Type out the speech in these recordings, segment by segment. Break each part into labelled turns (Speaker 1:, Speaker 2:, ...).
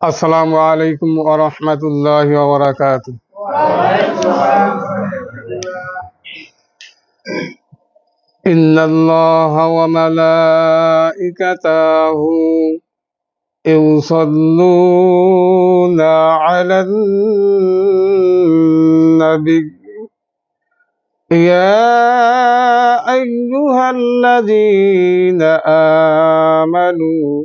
Speaker 1: السلام عليكم ورحمة الله وبركاته. إن الله وملائكته يصلون على النبي. يا أيها الذين آمنوا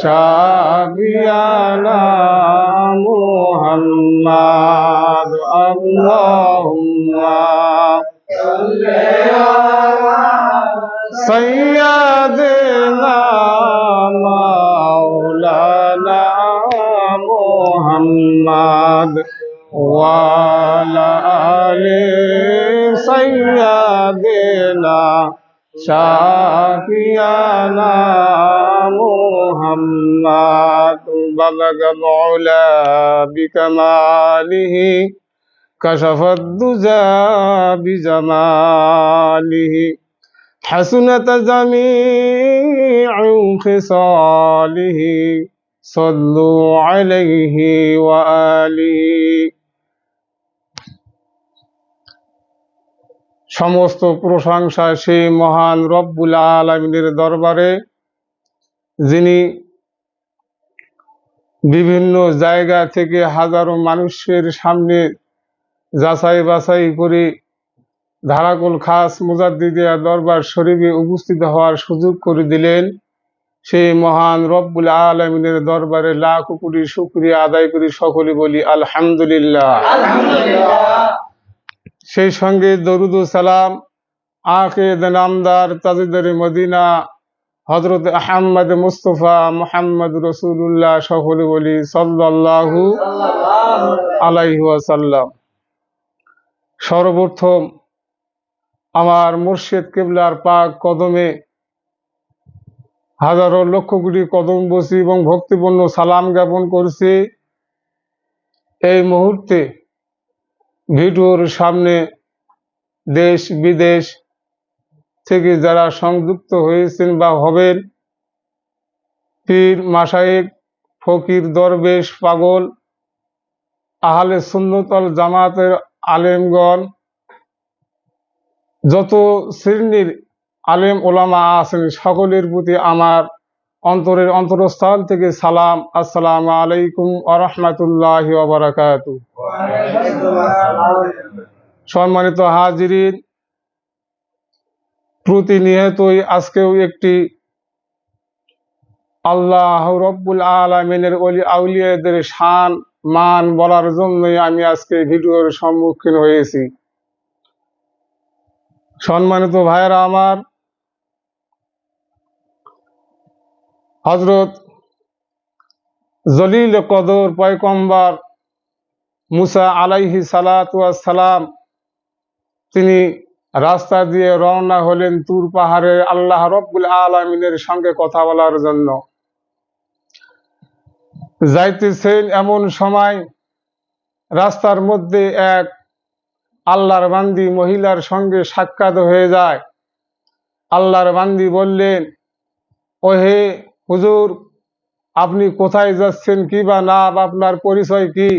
Speaker 1: সাবিয়ানা মুহাম্মাদ আল্লাহুম্মা সাল্লি আলা সাইয়্যিদিনা মাওলানা মুহাম্মাদ ওয়ালা আলি সাইয়্যিদিনা شافينا محمد بلغ العلا بكماله كشف الدجى بجماله حسنت جميع خصاله صلوا عليه وآله সমস্ত প্রশংসা সেই মহান রব্বুল আলমিনের দরবারে, যিনি বিভিন্ন জায়গা থেকে হাজারো মানুষের সামনে যাচাই বাছাই করে ধারাকুল খাস মুজাদ্দিদিয়া দরবার শরীফে উপস্থিত হওয়ার সুযোগ করে দিলেন। সেই মহান রব্বুল আলমিনের দরবারে লাখ কোটি শুক্রিয়া আদায় করি সকলে বলি আলহামদুলিল্লাহ। সেই সঙ্গে দরুদ সালাম আকেদ নামদার তাজিদারি মদিনা হজরত আহমদ মুস্তফা মোহাম্মদ রসুল্লাহ সকলে বলি সাল্লাহু আলাইহাসাল্লাম সর্বপ্রথম আমার মুর্শেদ কেবলার পাক কদমে হাজারো লক্ষ কোটি কদম বসি এবং ভক্তিপূর্ণ সালাম জ্ঞাপন করছি। এই মুহূর্তে ভিডিওর সামনে দেশ বিদেশ থেকে যারা সংযুক্ত হয়েছেন বা হবেন, পীর মাসায়েক ফকির দরবেশ পাগল, আহলে সুন্নতল জামাতের আলেমগণ, যত শ্রেণির আলেম ওলামা আছেন, সকলের প্রতি আমার অন্তরের অন্তরস্থল থেকে সালাম, আসসালামু আলাইকুম আরহামতুল্লাহ বারাকাতু সম্মানিত হাজিরিন, প্রতিনিয়তই আজকেও একটি আল্লাহ রব্বুল আলমিনের অলি আউলিয়াদের শান, মান বলার জন্যই আমি আজকে ভিডিওর সম্মুখীন হয়েছি। সম্মানিত ভাইয়েরা আমার হজরত জলিল কদর পয়কম্বার মুসা আলাইহি সালাম তিনি রাস্তা দিয়ে রওনা হলেন তুর পাহাড়ে আল্লাহ রব্বুল আলমিনের সঙ্গে কথা বলার জন্য। যাইতেছেন এমন সময় রাস্তার মধ্যে এক আল্লাহর বান্দি মহিলার সঙ্গে সাক্ষাৎ হয়ে যায়। আল্লাহর বান্দি বললেন ও হে হুজুর, আপনি কোথায় যাচ্ছেন কি বা না আপনার পরিচয় কি?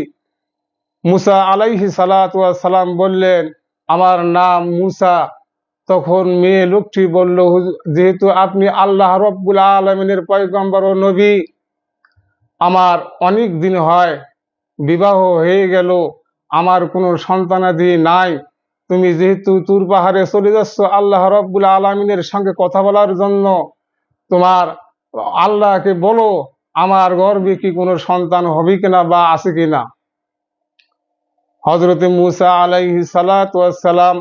Speaker 1: মুসা আলাইহি সালাম বললেন, আমার নাম মুসা। তখন মেয়ে লোকটি বলল যেহেতু আপনি আল্লাহ রব্বুল আলমিনের পয়গম্বর ও নবী, আমার অনেক দিন হয় বিবাহ হয়ে গেল, আমার কোনো সন্তানাদি নাই। তুমি যেহেতু তুর পাহাড়ে চলে যাচ্ছ আল্লাহ রব্বুল আলমিনের সঙ্গে কথা বলার জন্য, তোমার আল্লাহকে বলো, আমার গর্বে কি কোনো সন্তান হবে কিনা বা আছে কিনা? হজরতে মুসা আলাইহি সালাম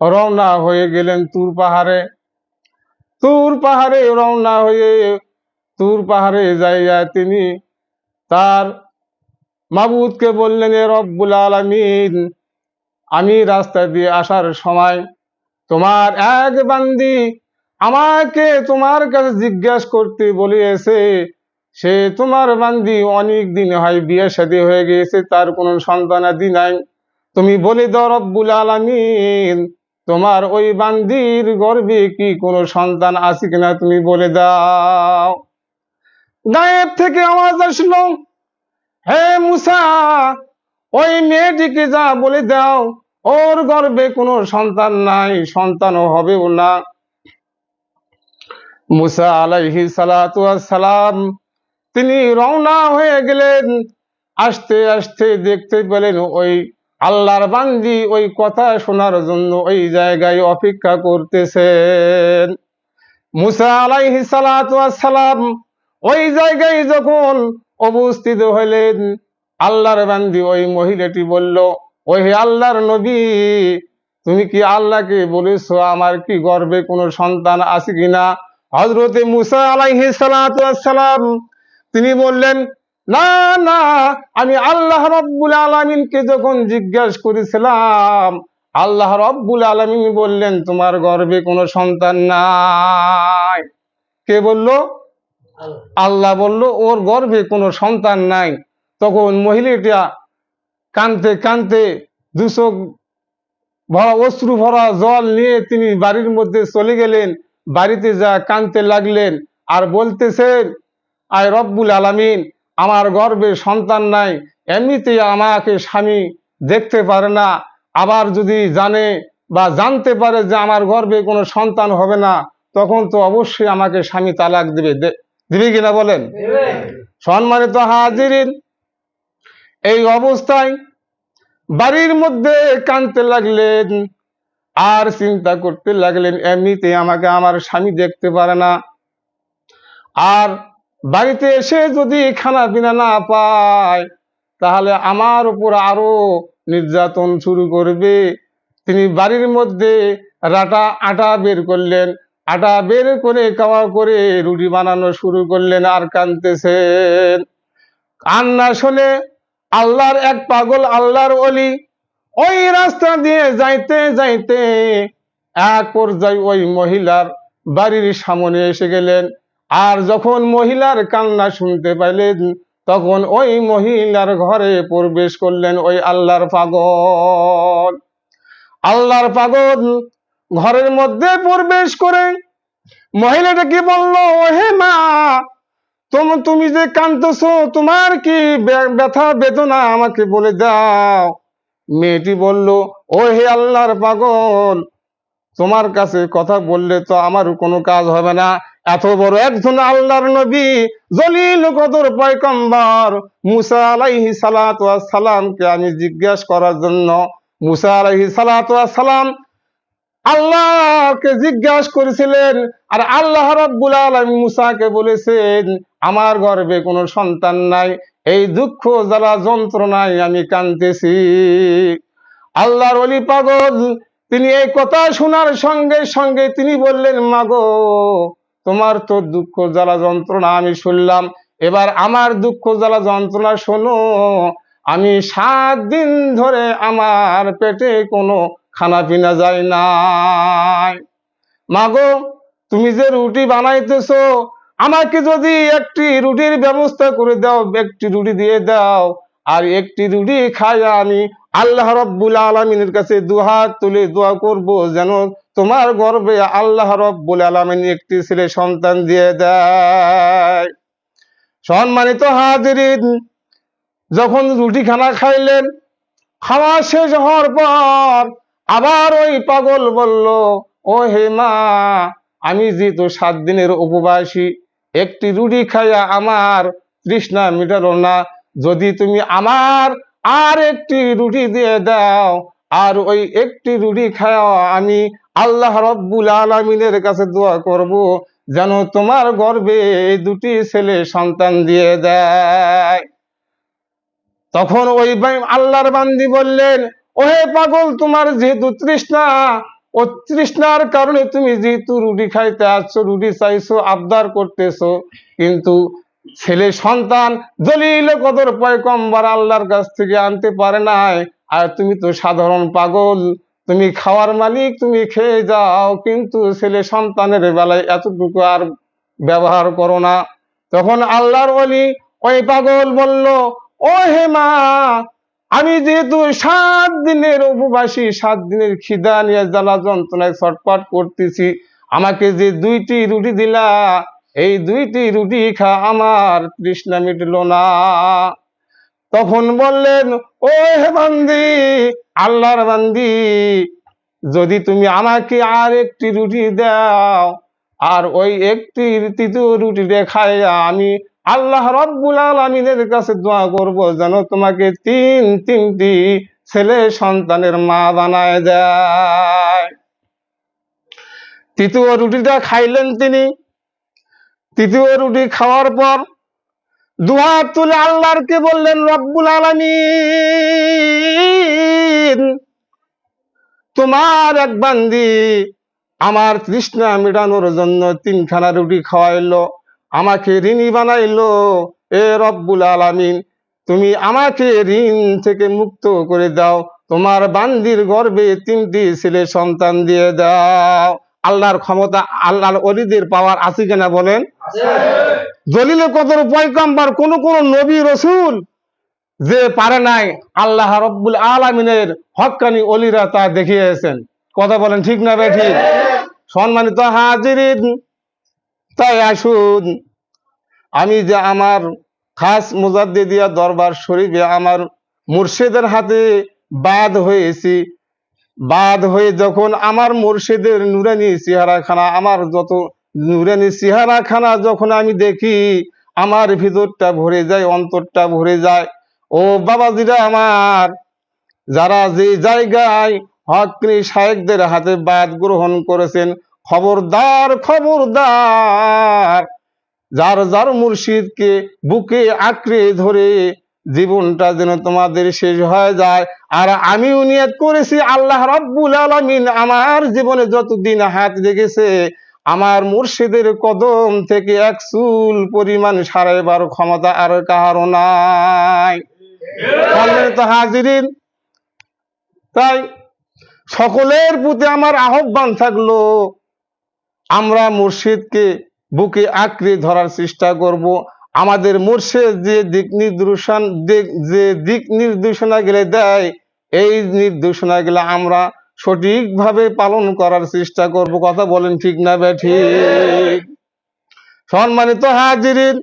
Speaker 1: রওনা হয়ে গেলেন তুর পাহাড়ে। তুর পাহাড়ে রওনা হয়ে তুর পাহাড়ে যাইয়া তিনি তার মাবুদকে বললেন, এ রব্বুল আলামিন, আমি রাস্তা দিয়ে আসার সময় তোমার এক বান্দি আমাকে তোমার কাছে জিজ্ঞাসা করতে বলিয়েছে সে তোমার বান্দি অনেক দিন হয়, বিয়ে শাদী হয়ে গিয়েছে, তার কোনো সন্তানাদি নাই। তুমি বলে দাও রব্বুল আলামিন, তোমার ওই বান্দির গর্বে কি কোনো সন্তান আছে কিনা তুমি বলে দাও। গায়েব থেকে আওয়াজ আসলো, হে মুসা, ওই মেয়েটিকে যা বলে দাও, ওর গর্বে কোনো সন্তান নাই, সন্তানও হবেও না। মুসা আলাইহি সালাম তিনি রওনা হয়ে গেলেন। আস্তে আস্তে দেখতে পেলেন ওই আল্লাহর বান্দি ওই কথা শোনার জন্য ওই জায়গায় অপেক্ষা করতেছেন। মুসা আলাইহি সালাম ওই জায়গায় যখন অবস্থিত হলেন, আল্লাহর বান্দি ওই মহিলাটি বলল ওই আল্লাহর নবী, তুমি কি আল্লাহকে বলেছ আমার কি গর্বে কোনো সন্তান আছে কিনা? হজরতে মুসা আলাইহি সালাম তিনি বললেন, না না, আমি আল্লাহ রব্বুল আলমিনকে যখন জিজ্ঞাসা করেছিলাম, আল্লাহ রব্বুল আলমিন বললেন, তোমার গর্বে কোনো সন্তান নাই। কে বলল? আল্লাহ বলল, ওর গর্ভে কোনো সন্তান নাই। তখন মহিলাটা কানতে কানতে দুশো ভরা, অশ্রু ভরা জল নিয়ে তিনি বাড়ির মধ্যে চলে গেলেন। বাড়িতে যা কানতে লাগলেন আর বলতেছেন আয় রব্বুল আলামিন আমার গর্বে সন্তান নাই এমনিতেই আমাকে স্বামী দেখতে পারে না। আবার যদি জানে বা জানতে পারে যে আমার গর্ভে কোনো সন্তান হবে না তখন তো অবশ্যই আমাকে স্বামী তালাক দিবে। দিবে কিনা বলেন? সম্মানিত হাজিরিন এই অবস্থায় বাড়ির মধ্যে কানতে লাগলেন আর চিন্তা করতে লাগলেন এমনিতে আমাকে আমার স্বামী দেখতে পারে না। আর বাড়িতে এসে যদি খানা পিনা না পায়, তাহলে আমার উপর আরও নির্যাতন শুরু করবে। তিনি বাড়ির মধ্যে রাটা, আটা বের করলেন। আটা বের করে খাওয়া করে রুটি বানানো শুরু করলেন আর কানতেছেন কান্না শুনে আল্লাহর এক পাগল, আল্লাহর অলি ওই রাস্তা দিয়ে যাইতে যাইতে এক পর্যায়ে ওই মহিলার বাড়ির সামনে এসে গেলেন। আর যখন মহিলার কান্না শুনতে পাইলেন, তখন ওই মহিলার ঘরে প্রবেশ করলেন ওই আল্লাহর পাগল। আল্লাহর পাগল ঘরের মধ্যে প্রবেশ করে মহিলাটা কি বলল হে মা, তুমি তুমি যে কান্দছ তোমার কি ব্যথা, বেদনা আমাকে বলে দাও? মেয়েটি বলল ও হে আল্লাহর পাগল, তোমার কাছে কথা বললে তো আমার কোনো কাজ হবে না। এত বড় একজন আল্লাহর নবী, জলিল কদর পয়গম্বর মুসা আলাইহি সালাতু সালামকে আমি জিজ্ঞাসা করার জন্য, মুসা আলাইহি সালাতু সালাম আল্লাহকে জিজ্ঞাসা করেছিলেন, আর আল্লাহ রাব্বুল আলামিন মুসাকে বলেছেন, আমার গর্ভে কোনো সন্তান নাই, এই দুঃখ জ্বালা যন্ত্রণায় আমি কাঁদতেছি। আল্লাহর অলি পাগল, তিনি এই কথা শোনার সঙ্গে সঙ্গে তিনি বললেন, মাগো তোমার তো দুঃখ জ্বালা যন্ত্রণা, আমি শুনলাম। এবার আমার দুঃখ জ্বালা যন্ত্রণা শোনো, আমি সাত দিন ধরে আমার পেটে কোনো খানা পিনা যায় নাই। মাগো, তুমি যে রুটি বানাইতেছো, আমাকে যদি একটি রুটির ব্যবস্থা করে দাও, একটি রুটি দিয়ে দাও আর একটি রুটি খাই আমি। আল্লাহ রব্বুল আলমিনের কাছে দুহাত তুলে দোয়া করব যেন তোমার গর্বে আল্লাহ রব্বুল আলমিন একটি ছেলে সন্তান দিয়ে দেয়। সম্মানিত হাজিরিন, যখন রুটি খানা খাইলেন, খাওয়া শেষ হওয়ার পর আবার ওই পাগল বলল, ও হে মা, আমি যেহেতু সাত দিনের উপবাসী, একটি রুটি খাইয়া আমার তৃষ্ণা মিটালো না যদি তুমি আমার আর একটি রুটি দিয়ে দাও, আর ওই একটি রুটি খাওয়া আমি আল্লাহ রব্বুল আলমিনের কাছে দোয়া করব যেন তোমার গর্বে দুটি ছেলে সন্তান দিয়ে দেয়। তখন ওই আল্লাহর বান্দি বললেন, ওহে পাগল, তোমার যেহেতু তৃষ্ণা, ও তৃষ্ণার কারণে তুমি যেহেতু রুটি খাইতে আসছো, রুটি চাইছো, আবদার করতেছো, কিন্তু ছেলে সন্তান দলিল কদর পয়কম্বর আল্লাহর কাছ থেকে আনতে পারে নাই। আর তুমি তো সাধারণ পাগল, তুমি খাওয়ার মালিক, তুমি খেয়ে যাও, কিন্তু ছেলে সন্তানের বেলায় এতটুকু আর ব্যবহার করো না। তখন আল্লাহর বলি ওই পাগল বলল, ও হে মা, আমি যেহেতু সাত দিনের উপবাসী, সাত দিনের খিদা নিয়ে জ্বালা যন্ত্রণায় ছটপট করতেছি, আমাকে যে দুইটি রুটি দিলা এই দুইটি রুটি খা, আমার তৃষ্ণা মিটল না। তখন বললেন ও হে বান্দি, আল্লাহর বান্দি, যদি তুমি আমাকে আর একটি রুটি দাও, আর ওই একটি তৃতীয় রুটি খাইয়া আমি আল্লাহ রব্বুল আলমিনের কাছে দোয়া করব, যেন তোমাকে তিন তিনটি ছেলে সন্তানের মা বানায় দেয়। তৃতীয় রুটিটা খাইলেন তিনি। তৃতীয় রুটি খাওয়ার পর দুহাত তুলে আল্লাহরকে বললেন, রব্বুল আলমিন, তোমার এক বান্দি আমার তৃষ্ণা মেটানোর জন্য তিনখানা রুটি খাওয়াইলো, আমাকে ঋণী বানাইলো। এ রব্বুল আলামিন, তুমি আমাকে ঋণ থেকে মুক্ত করে দাও। তোমার বান্দির গর্বে তিনটি ছেলে সন্তান দিয়ে দাও। আল্লাহর ক্ষমতা আল্লাহর অলিদের পাওয়ার আছে কিনা বলেন? দলিল কদর পয়গাম্বার কোন কোন নবী রসুল যে পারে নাই আল্লাহ রব্বুল আলমিনের হক্কানি অলিরা তা দেখিয়েছেন। কথা বলেন ঠিক না ভাই ঠিক? সম্মানিত হাজিরিন তাই আসুন আমি যে আমার খাস মুজাদ্দিদিয়া দরবার শরীফে আমার মুর্শিদের হাতে বাদ হয়েছি বাদ হয়ে যখন আমার মুর্শিদের নুরানি চেহারাখানা, আমার যত নুরানি চেহারাখানা যখন আমি দেখি, আমার ভিতরটা ভরে যায়, অন্তরটা ভরে যায়। ও বাবাজিরা আমার, যারা যে জায়গায় হকরি শায়েকদের হাতে বাদ গ্রহণ করেছেন, খবরদার খবরদার, যার যার মুর্শিদকে বুকে আঁকড়ে ধরে জীবনটা যেন তোমাদের শেষ হয়ে যায়। আর আমি নিয়ত করেছি, আল্লাহ রব্বুল আলমিন আমার জীবনে যতদিন হাত রেখেছে, আমার মুর্শিদের কদম থেকে এক চুল পরিমাণ সারাইবার ক্ষমতা আর কাহারও নাই। তো হাজিরিন, তাই সকলের প্রতি আমার আহ্বান থাকল, আমরা মুর্শিদকে বুকে আঁকড়ে ধরার চেষ্টা করব। আমাদের মুর্শিদ যে দিক নির্দেশন যে দিক নির্দেশনা গেলে দেয়, এই নির্দেশনা গেলে আমরা সঠিকভাবে পালন করার চেষ্টা করব। কথা বলেন ঠিক না ঠিক? সম্মানিত হাজিরিন,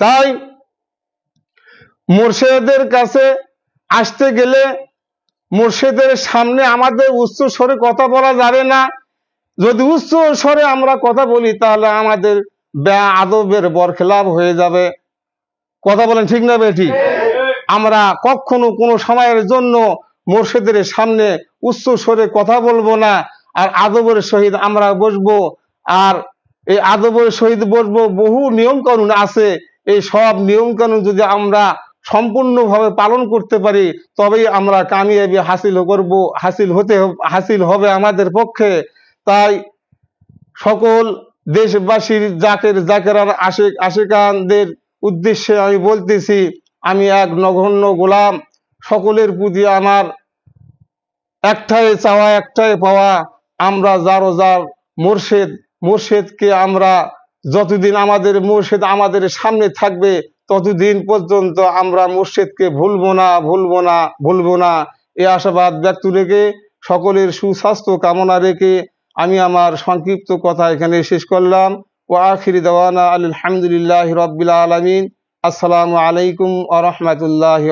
Speaker 1: তাই মুর্শেদের কাছে আসতে গেলে মুর্শেদের সামনে আমাদের উচ্চ স্বরে কথা বলা যাবে না। যদি উচ্চ স্বরে আমরা কথা বলি, তাহলে আমাদের আদবের বরখেলাপ হয়ে যাবে। কথা বলেন ঠিক না বেঠি আমরা কখনো কোনো সময়ের জন্য মোর্শেদের সামনে উচ্চ স্বরে কথা বলব না, আর আদবের সহিত আমরা বসবো, আর এই আদবের সহিত বসবো। বহু নিয়ম কানুন আছে, এই সব নিয়ম কানুন যদি আমরা সম্পূর্ণভাবে পালন করতে পারি, তবেই আমরা কামিয়াবি হাসিল করব, হাসিল হতে হাসিল হবে আমাদের পক্ষে। তাই সকল দেশবাসীর জাকের জাকেরার আশেক আশেকানদের উদ্দেশ্যে আমি বলতেছি, আমি এক নগণ্য গোলাম, সকলের প্রতি আমার একটাই চাওয়া, একটাই পাওয়া, আমরা যারো যার মোর্শেদ, মোর্শেদকে আমরা যতদিন আমাদের মোর্শেদ আমাদের সামনে থাকবে, ততদিন পর্যন্ত আমরা মুর্শিদকে ভুলবো না ভুলবো না ভুলবো না। এ আশাবাদ ব্যক্ত রেখে সকলের সুস্বাস্থ্য কামনা রেখে আমি আমার সংক্ষিপ্ত কথা এখানে শেষ করলাম। ও আখিরি দেওয়ানা আলহামদুলিল্লাহ রবিল আলমিন। আসসালামু আলাইকুম আ রহমতুল্লাহ